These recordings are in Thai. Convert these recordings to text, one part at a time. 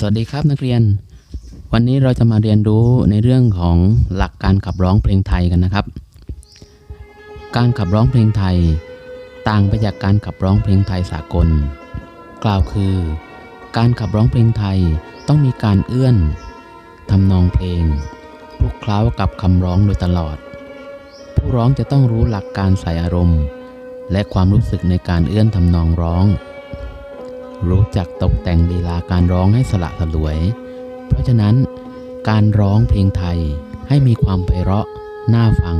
สวัสดีครับนักเรียน วันนี้เราจะมาเรียนรู้ในเรื่องของหลักการขับร้องเพลงไทยกันนะครับ การขับร้องเพลงไทย ต่างไปจากการขับร้องเพลงไทยสากล กล่าวคือ การขับร้องเพลงไทยต้องมีการเอื้อนทำนองเพลงคลุกเคล้ากับคำร้องโดยตลอด ผู้ร้องจะต้องรู้หลักการใส่อารมณ์ และความรู้สึกในการเอื้อนทำนองร้อง รู้จักตกแต่งลีลาการร้องให้สละสลวย เพราะฉะนั้น การร้องเพลงไทยให้มีความไพเราะน่าฟัง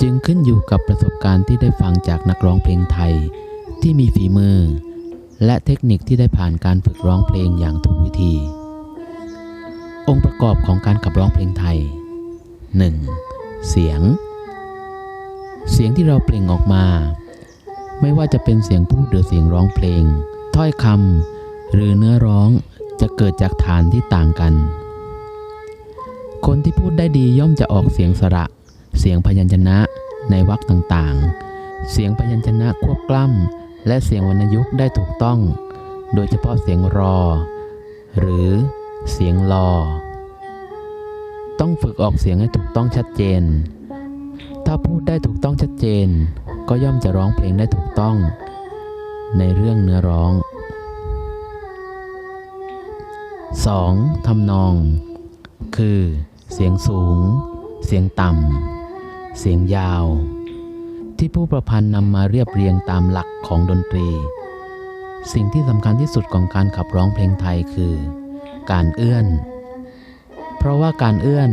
จึงขึ้นอยู่กับประสบการณ์ที่ได้ฟังจากนักร้องเพลงไทย ที่มีฝีมือ และเทคนิคที่ได้ผ่านการฝึกร้องเพลงอย่างถูกวิธี องค์ประกอบของการขับร้องเพลงไทย 1. เสียง เสียงที่เราเปล่งออกมา ไม่ว่าจะเป็นเสียงพูดหรือเสียงร้องเพลง ถ้อยคำหรือเนื้อร้องจะเกิดจากฐานที่ต่างกัน คนที่พูดได้ดีย่อมจะออกเสียงสระ เสียงพยัญชนะในวรรคต่างๆ เสียงพยัญชนะควบกล้ำและเสียงวรรณยุกต์ได้ถูกต้อง โดยเฉพาะเสียงรอ หรือเสียงลอ ต้องฝึกออกเสียงให้ถูกต้องชัดเจน ถ้าพูดได้ถูกต้องชัดเจน ก็ย่อมจะร้องเพลงได้ถูกต้อง ในเรื่องเนื้อร้อง 2. ทำนอง คือ เสียงสูง เสียงต่ำ เสียงยาว ที่ผู้ประพันธ์นำมาเรียบเรียงตามหลักของดนตรี สิ่งที่สำคัญที่สุดของการขับร้องเพลงไทยคือ การเอื้อน เพราะว่าการเอื้อน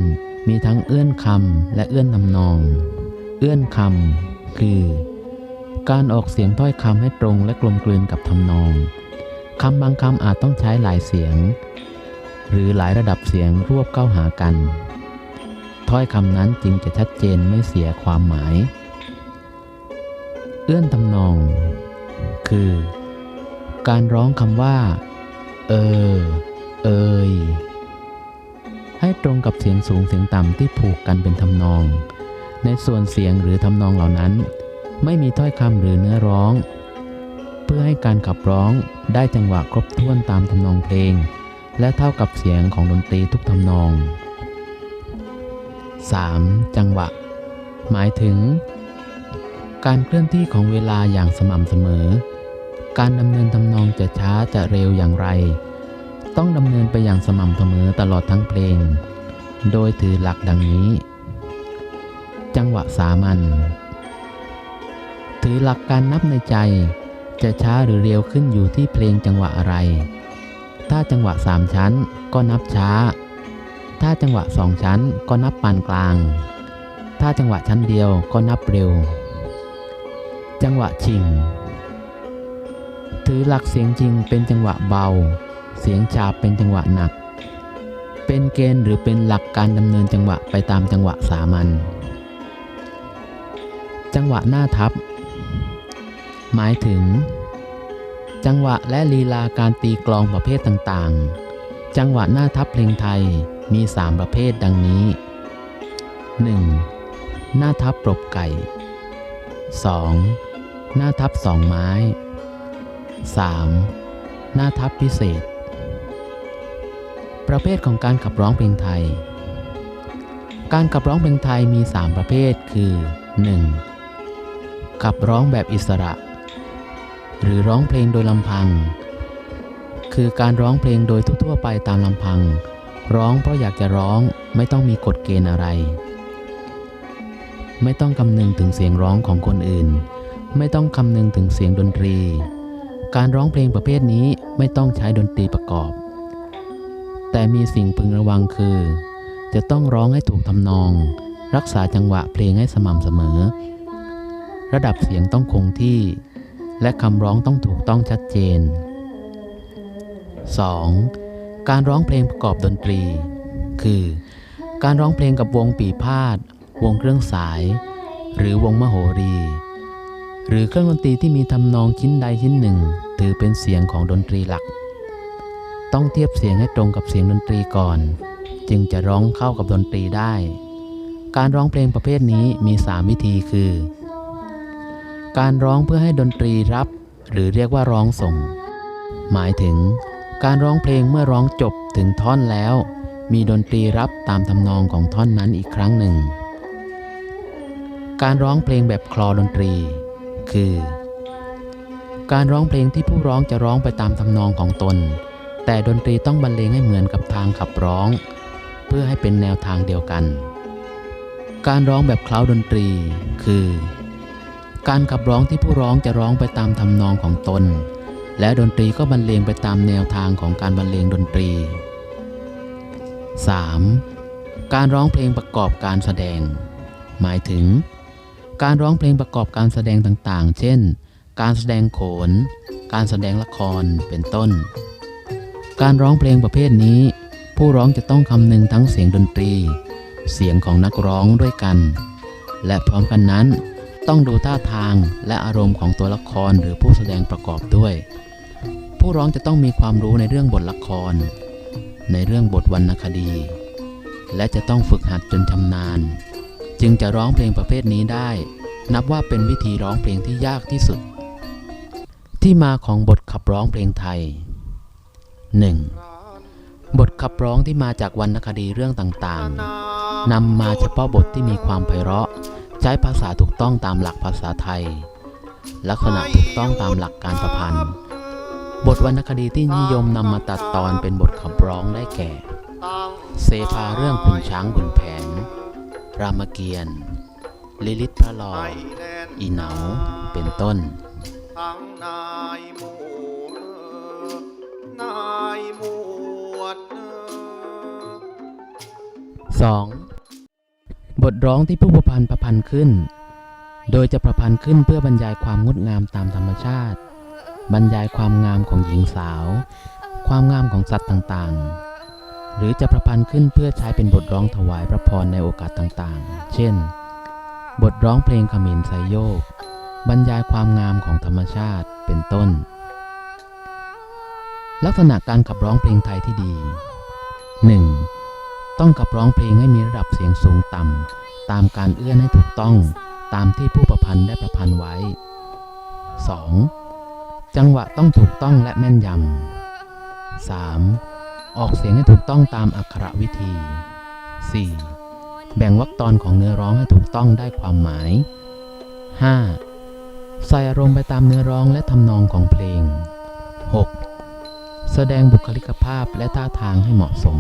มีทั้งเอื้อนคำและเอื้อนทำนอง เอื้อนคำคือ การออกเสียงถ้อยคำให้ตรงและกลมกลืนกับทำนองคำบางคำอาจต้องใช้หลายเสียง หรือหลายระดับเสียงรวบเข้าหากัน ถ้อยคำนั้นจึงจะชัดเจนไม่เสียความหมาย เอื้อนทำนอง คือ การร้องคำว่า เออ เอยให้ตรงกับเสียงสูงเสียงต่ำที่ผูกกันเป็นทำนอง ในส่วนเสียงหรือทำนองเหล่านั้น ไม่มีถ้อยคำหรือเนื้อร้อง เพื่อให้การขับร้องได้จังหวะครบถ้วนตามทำนองเพลง และเท่ากับเสียงของดนตรีทุกทำนอง 3. จังหวะ หมายถึง การเคลื่อนที่ของเวลาอย่างสม่ำเสมอ การดำเนินทำนองจะช้าจะเร็วอย่างไร ต้องดำเนินไปอย่างสม่ำเสมอตลอดทั้งเพลง โดยถือหลักดังนี้ จังหวะสามัญ ถือหลักการนับในใจ จะช้าหรือเร็วขึ้นอยู่ที่เพลงจังหวะอะไร ถ้าจังหวะสามชั้นก็นับช้า ถ้าจังหวะสองชั้นก็นับปานกลาง ถ้าจังหวะชั้นเดียวก็นับเร็ว จังหวะชิง ถือหลักเสียงจริงเป็นจังหวะเบา เสียงฉาบเป็นจังหวะหนัก เป็นเกณฑ์หรือเป็นหลักการดำเนินจังหวะไปตามจังหวะสามัญจังหวะหน้าทับ หมายถึง จังหวะและลีลาการตีกลองประเภทต่างๆ จังหวะหน้าทับเพลงไทยมี 3 ประเภทดังนี้ 1. หน้าทับปรบไก่ 2. หน้าทับสองไม้ 3. หน้าทับพิเศษ ประเภทของการขับร้องเพลงไทย การขับร้องเพลงไทยมี 3 ประเภทคือ 1. ขับร้องแบบอิสระ หรือร้องเพลงโดยลำพัง คือการร้องเพลงโดยทั่วๆไปตามลำพัง ร้องเพราะอยากจะร้องไม่ต้องมีกฎเกณฑ์อะไร ไม่ต้องคำนึงถึงเสียงร้องของคนอื่น ไม่ต้องคำนึงถึงเสียงดนตรี การร้องเพลงประเภทนี้ไม่ต้องใช้ดนตรีประกอบ แต่มีสิ่งพึงระวังคือ จะต้องร้องให้ถูกทำนอง รักษาจังหวะเพลงให้สม่ำเสมอ ระดับเสียงต้องคงที่ และคำร้องต้องถูกต้องชัดเจน 2. การร้องเพลงประกอบดนตรี คือ การร้องเพลงกับวงปีพาดวงเครื่องสาย หรือวงมโหรี หรือเครื่องดนตรีที่มีทำนองชิ้นใดชิ้นหนึ่ง ถือเป็นเสียงของดนตรีหลัก ต้องเทียบเสียงให้ตรงกับเสียงดนตรีก่อน จึงจะร้องเข้ากับดนตรีได้ การร้องเพลงประเภทนี้มี 3 วิธีคือ การร้องเพื่อให้ดนตรีรับ หรือเรียกว่าร้องส่ง หมายถึง การร้องเพลงเมื่อร้องจบถึงท่อนแล้ว มีดนตรีรับตามทำนองของท่อนนั้นอีกครั้งหนึ่ง การร้องเพลงแบบคลอดนตรี คือ การร้องเพลงที่ผู้ร้องจะร้องไปตามทำนองของตน แต่ดนตรีต้องบรรเลงให้เหมือนกับทางขับร้อง เพื่อให้เป็นแนวทางเดียวกัน การร้องแบบคล้าดนตรี คือ การขับร้องที่ผู้ร้องจะร้องไปตามทำนองของตน และดนตรีก็บรรเลงไปตามแนวทางของการบรรเลงดนตรี 3. การร้องเพลงประกอบการแสดง หมายถึง การร้องเพลงประกอบการแสดงต่างๆ เช่น การแสดงโขน การแสดงละครเป็นต้น การร้องเพลงประเภทนี้ ผู้ร้องจะต้องคำนึงทั้งเสียงดนตรี เสียงของนักร้องด้วยกัน และพร้อมกันนั้น ต้องดูท่าทางและอารมณ์ของตัวละครหรือผู้แสดงประกอบด้วย ผู้ร้องจะต้องมีความรู้ในเรื่องบทละคร ในเรื่องบทวรรณคดี และจะต้องฝึกหัดจนชำนาญ จึงจะร้องเพลงประเภทนี้ได้ นับว่าเป็นวิธีร้องเพลงที่ยากที่สุด ที่มาของบทขับร้องเพลงไทย 1. บทขับร้องที่มาจากวรรณคดีเรื่องต่างๆนำมาเฉพาะบทที่มีความไพเราะ ใช้ภาษาถูกต้องตามหลักภาษาไทย ลักษณะถูกต้องตามหลักการประพันธ์ บทวรรณคดีที่นิยมนำมาตัดตอนเป็นบทขับร้องได้แก่ เสภาเรื่องขุนช้างขุนแผน รามเกียรติ์ลิลิตพระลออีเหนา เป็นต้นทั้ง บทร้องที่ผู้ประพันธ์ประพันธ์ขึ้น โดยจะประพันธ์ขึ้นเพื่อบรรยายความงดงามตามธรรมชาติ บรรยายความงามของหญิงสาว ความงามของสัตว์ต่างๆ หรือจะประพันธ์ขึ้นเพื่อใช้เป็นบทร้องถวายพระพรในโอกาสต่างๆ เช่น บทร้องเพลงขมิ้นไซโยก บรรยายความงามของธรรมชาติเป็นต้น ลักษณะการขับร้องเพลงไทยที่ดี 1. ต้องขับร้องเพลงให้มีระดับเสียงสูงต่ำ ตามการเอื้อนให้ถูกต้องตามที่ผู้ประพันธ์ได้ประพันธ์ไว้ 2. จังหวะต้องถูกต้องและแม่นยำ 3. ออกเสียงให้ถูกต้องตามอักขระวิธี 4. แบ่งวรรคตอนของเนื้อร้องให้ถูกต้องได้ความหมาย 5. ใส่อารมณ์ไปตามเนื้อร้องและทำนองของเพลง 6. แสดงบุคลิกภาพและท่าทางให้เหมาะสม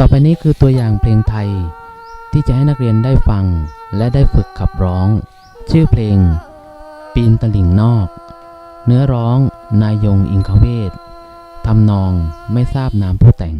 ต่อไปนี้คือตัวอย่างเพลงไทย ที่จะให้นักเรียนได้ฟังและได้ฝึกขับร้อง ชื่อเพลง ปีนตลิ่งนอก เนื้อร้อง นายยงอิงคเวททำนองไม่ทราบนามผู้แต่ง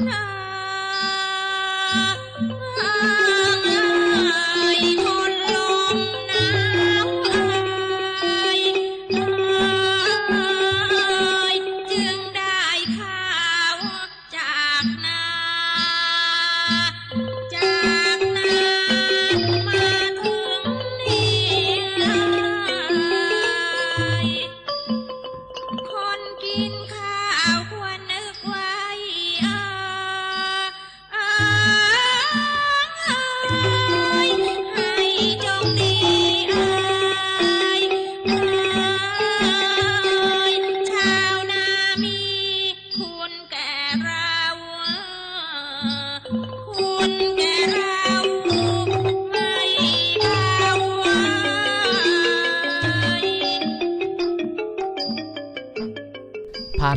啊。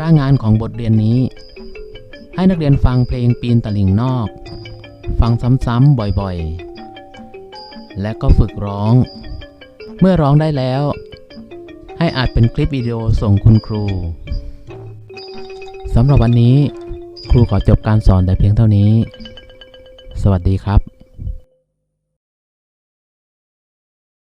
ภาระงานของบทเรียนนี้ ให้นักเรียนฟังเพลงปีนตะลิ่งนอก ฟังซ้ำๆบ่อยๆ และก็ฝึกร้อง เมื่อร้องได้แล้ว ให้อัดเป็นคลิปวิดีโอส่งคุณครูสำหรับวันนี้ ครูขอจบการสอนแต่เพียงเท่านี้ สวัสดีครับ